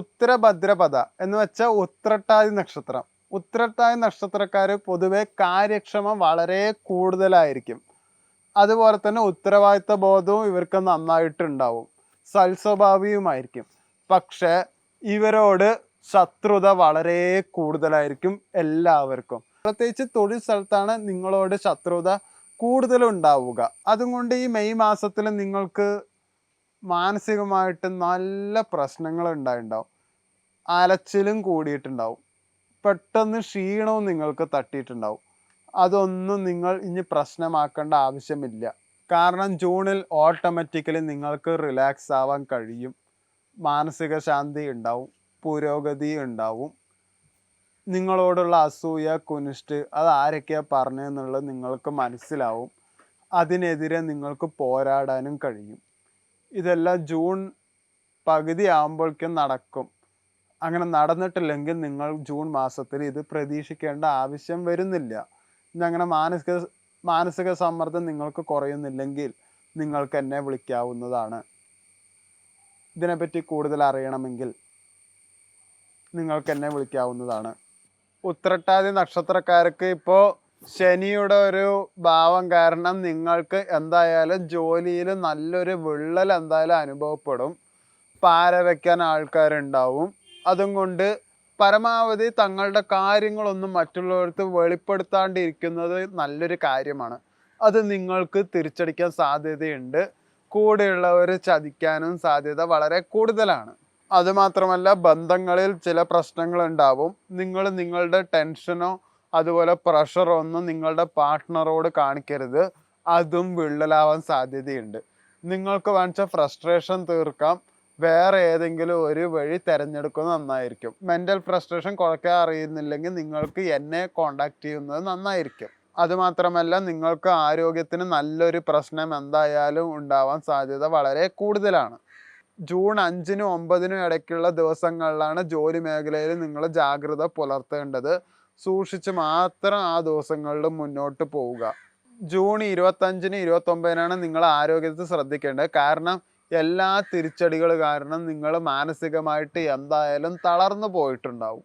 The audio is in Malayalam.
ഉത്തരഭദ്രപദ എന്ന് വെച്ചാൽ ഉത്രട്ടാതി നക്ഷത്രം. ഉത്രട്ടാതി നക്ഷത്രക്കാർ പൊതുവെ കാര്യക്ഷമ വളരെ കൂടുതലായിരിക്കും. അതുപോലെ തന്നെ ഉത്തരവാദിത്ത ബോധവും ഇവർക്ക് നന്നായിട്ടുണ്ടാവും. സൽസ്വഭാവിയുമായിരിക്കും. പക്ഷെ ഇവരോട് ശത്രുത വളരെ കൂടുതലായിരിക്കും എല്ലാവർക്കും. പ്രത്യേകിച്ച് തൊഴിൽ സ്ഥലത്താണ് നിങ്ങളോട് ശത്രുത കൂടുതലുണ്ടാവുക. അതുകൊണ്ട് ഈ മെയ് മാസത്തിൽ നിങ്ങൾക്ക് മാനസികമായിട്ട് നല്ല പ്രശ്നങ്ങൾ ഉണ്ടായിട്ടുണ്ടാവും അലച്ചിലും കൂടിയിട്ടുണ്ടാവും. പെട്ടെന്ന് ക്ഷീണവും നിങ്ങൾക്ക് തട്ടിയിട്ടുണ്ടാവും. അതൊന്നും നിങ്ങൾ ഇനി പ്രശ്നമാക്കേണ്ട ആവശ്യമില്ല. കാരണം ജൂണിൽ ഓട്ടോമാറ്റിക്കലി നിങ്ങൾക്ക് റിലാക്സ് ആവാൻ കഴിയും. മാനസിക ശാന്തി ഉണ്ടാവും. പുരോഗതി ഉണ്ടാവും. നിങ്ങളോടുള്ള അസൂയ കുനിഷ്ട് അത് ആരൊക്കെയാ പറഞ്ഞതെന്നുള്ളത് നിങ്ങൾക്ക് മനസ്സിലാവും. അതിനെതിരെ നിങ്ങൾക്ക് പോരാടാനും കഴിയും. ഇതെല്ലാം ജൂൺ പകുതി ആകുമ്പോഴേക്കും നടക്കും. അങ്ങനെ നടന്നിട്ടില്ലെങ്കിൽ നിങ്ങൾ ജൂൺ മാസത്തിൽ ഇത് പ്രതീക്ഷിക്കേണ്ട ആവശ്യം വരുന്നില്ല. ഇനി അങ്ങനെ മാനസിക മാനസിക സമ്മർദ്ദം നിങ്ങൾക്ക് കുറയുന്നില്ലെങ്കിൽ നിങ്ങൾക്ക് എന്നെ വിളിക്കാവുന്നതാണ്. ഇതിനെപ്പറ്റി കൂടുതൽ അറിയണമെങ്കിൽ നിങ്ങൾക്ക് എന്നെ വിളിക്കാവുന്നതാണ്. ഉത്രട്ടാതി നക്ഷത്രക്കാർക്ക് ഇപ്പോൾ ശനിയുടെ ഒരു ഭാവം കാരണം നിങ്ങൾക്ക് എന്തായാലും ജോലിയിൽ നല്ലൊരു വിള്ളൽ എന്തായാലും അനുഭവപ്പെടും. പാര വയ്ക്കാൻ ആൾക്കാരുണ്ടാവും. അതും കൊണ്ട് പരമാവധി തങ്ങളുടെ കാര്യങ്ങളൊന്നും മറ്റുള്ളവർക്ക് വെളിപ്പെടുത്താണ്ടിരിക്കുന്നത് നല്ലൊരു കാര്യമാണ്. അത് നിങ്ങൾക്ക് തിരിച്ചടിക്കാൻ സാധ്യതയുണ്ട്. കൂടെയുള്ളവർ ചതിക്കാനും സാധ്യത വളരെ കൂടുതലാണ്. അതുമാത്രമല്ല ബന്ധങ്ങളിൽ ചില പ്രശ്നങ്ങൾ ഉണ്ടാവും നിങ്ങൾ നിങ്ങളുടെ ടെൻഷനോ അതുപോലെ പ്രഷർ ഒന്നും നിങ്ങളുടെ പാർട്ട്ണറോട് കാണിക്കരുത്. അതും വിള്ളലാവാൻ സാധ്യതയുണ്ട്. നിങ്ങൾക്ക് വാങ്ങിച്ച ഫ്രസ്ട്രേഷൻ തീർക്കാം. വേറെ ഏതെങ്കിലും ഒരു വഴി തിരഞ്ഞെടുക്കുന്നത് നന്നായിരിക്കും. മെന്റൽ ഫ്രസ്ട്രേഷൻ കുറയ്ക്കാൻ അറിയുന്നില്ലെങ്കിൽ നിങ്ങൾക്ക് എന്നെ കോണ്ടാക്ട് ചെയ്യുന്നത് നന്നായിരിക്കും. അതുമാത്രമല്ല നിങ്ങൾക്ക് ആരോഗ്യത്തിന് നല്ലൊരു പ്രശ്നം എന്തായാലും ഉണ്ടാവാൻ സാധ്യത വളരെ കൂടുതലാണ്. ജൂൺ അഞ്ചിനും ഒമ്പതിനും ഇടയ്ക്കുള്ള ദിവസങ്ങളിലാണ് ജോലി മേഖലയിൽ നിങ്ങൾ ജാഗ്രത പുലർത്തേണ്ടത്. സൂക്ഷിച്ച് മാത്രം ആ ദിവസങ്ങളിൽ മുന്നോട്ട് പോവുക. ജൂൺ ഇരുപത്തഞ്ചിന് ഇരുപത്തൊമ്പതിനാണ് നിങ്ങൾ ആരോഗ്യത്തെ ശ്രദ്ധിക്കേണ്ടത്. കാരണം എല്ലാ തിരിച്ചടികൾ കാരണം നിങ്ങൾ മാനസികമായിട്ട് എന്തായാലും തളർന്നു പോയിട്ടുണ്ടാവും.